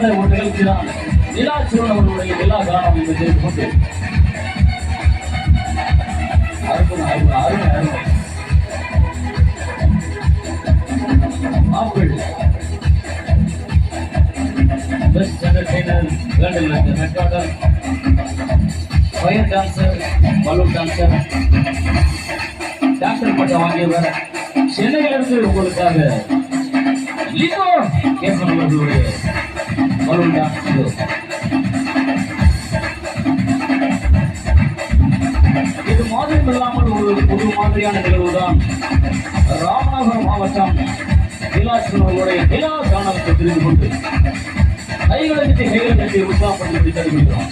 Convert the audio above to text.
அற்புதமான ஒரு நிகழ்ச்சிதான் நிலா சிவன் அவர்களுடைய நிலா காலம் என்று தெரிந்து கொண்டு அற்புதம் அற்புதம் அருமை அருமை. Apple best entertainer வேண்டில் recorder fire dancer balloon dancer doctor பட்டம் வாங்கியவர் சென்னையிலிருந்து உங்களுக்காக லிங்கோ அவர்களுடைய பலூன் டான்ஸ் இது மாதிரி இல்லாமல் ஒரு புது மாதிரியான நிகழ்வுதான் ராமநாதபுரம் மாவட்டம் நிலாசுவர்களுடைய நிலா காணலுக்கு தெரிந்து கொண்டு கைகளை கட்டி கைகளை கட்டி உற்சாகப்படுத்தி தருகிறோம்